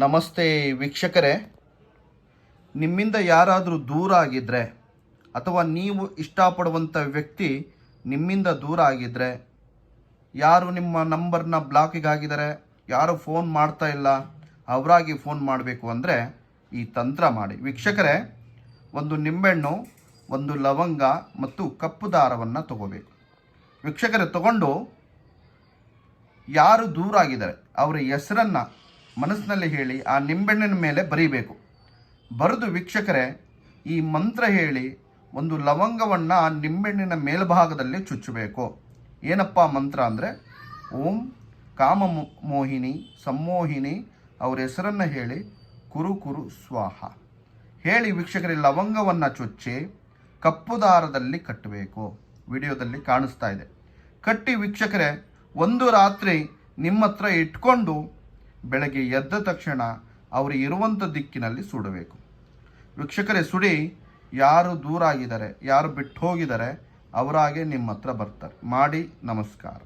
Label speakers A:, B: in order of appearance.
A: ನಮಸ್ತೆ ವೀಕ್ಷಕರೇ. ನಿಮ್ಮಿಂದ ಯಾರಾದರೂ ದೂರ ಆಗಿದ್ದರೆ ಅಥವಾ ನೀವು ಇಷ್ಟಪಡುವಂಥ ವ್ಯಕ್ತಿ ನಿಮ್ಮಿಂದ ದೂರ ಆಗಿದ್ದರೆ ಯಾರು ನಿಮ್ಮ ನಂಬರ್ನ ಬ್ಲಾಕಿಗೆ ಆಗಿದ್ದಾರೆ ಯಾರು ಫೋನ್ ಮಾಡ್ತಾ ಇಲ್ಲ, ಅವರಾಗಿ ಫೋನ್ ಮಾಡಬೇಕು ಅಂದರೆ ಈ ತಂತ್ರ ಮಾಡಿ. ವೀಕ್ಷಕರೇ, ಒಂದು ನಿಂಬೆಹಣ್ಣು, ಒಂದು ಲವಂಗ ಮತ್ತು ಕಪ್ಪು ದಾರವನ್ನು ತಗೋಬೇಕು. ವೀಕ್ಷಕರೇ, ತಗೊಂಡು ಯಾರು ದೂರ ಆಗಿದ್ದಾರೆ, ಅವರ ಹೆಸರನ್ನು ಮನಸ್ಸಿನಲ್ಲಿ ಹೇಳಿ ಆ ನಿಂಬೆಣ್ಣಿನ ಮೇಲೆ ಬರೀಬೇಕು. ಬರೆದು ವೀಕ್ಷಕರೇ, ಈ ಮಂತ್ರ ಹೇಳಿ ಒಂದು ಲವಂಗವನ್ನು ಆ ನಿಂಬೆಣ್ಣಿನ ಮೇಲ್ಭಾಗದಲ್ಲಿ ಚುಚ್ಚಬೇಕು. ಏನಪ್ಪ ಮಂತ್ರ ಅಂದರೆ, ಓಂ ಕಾಮ ಮೋಹಿನಿ ಸಮ್ಮೋಹಿನಿ ಅವರ ಹೆಸರನ್ನು ಹೇಳಿ ಕುರು ಕುರು ಸ್ವಾಹ. ಹೇಳಿ ವೀಕ್ಷಕರೇ, ಲವಂಗವನ್ನು ಚುಚ್ಚಿ ಕಪ್ಪು ದಾರದಲ್ಲಿ ಕಟ್ಟಬೇಕು. ವಿಡಿಯೋದಲ್ಲಿ ಕಾಣಿಸ್ತಾ ಇದೆ. ಕಟ್ಟಿ ವೀಕ್ಷಕರೇ, ಒಂದು ರಾತ್ರಿ ನಿಮ್ಮ ಹತ್ರ ಇಟ್ಕೊಂಡು ಬೆಳಗ್ಗೆ ಎದ್ದ ತಕ್ಷಣ ಅವರು ಇರುವಂಥ ದಿಕ್ಕಿನಲ್ಲಿ ಸುಡಬೇಕು. ವೀಕ್ಷಕರೇ, ಸುಡಿ, ಯಾರು ದೂರ ಆಗಿದ್ದಾರೆ ಯಾರು ಬಿಟ್ಟು ಹೋಗಿದ್ದಾರೆ ಅವರಾಗೆ ನಿಮ್ಮ ಹತ್ರ ಬರ್ತಾರೆ. ಮಾಡಿ ನಮಸ್ಕಾರ.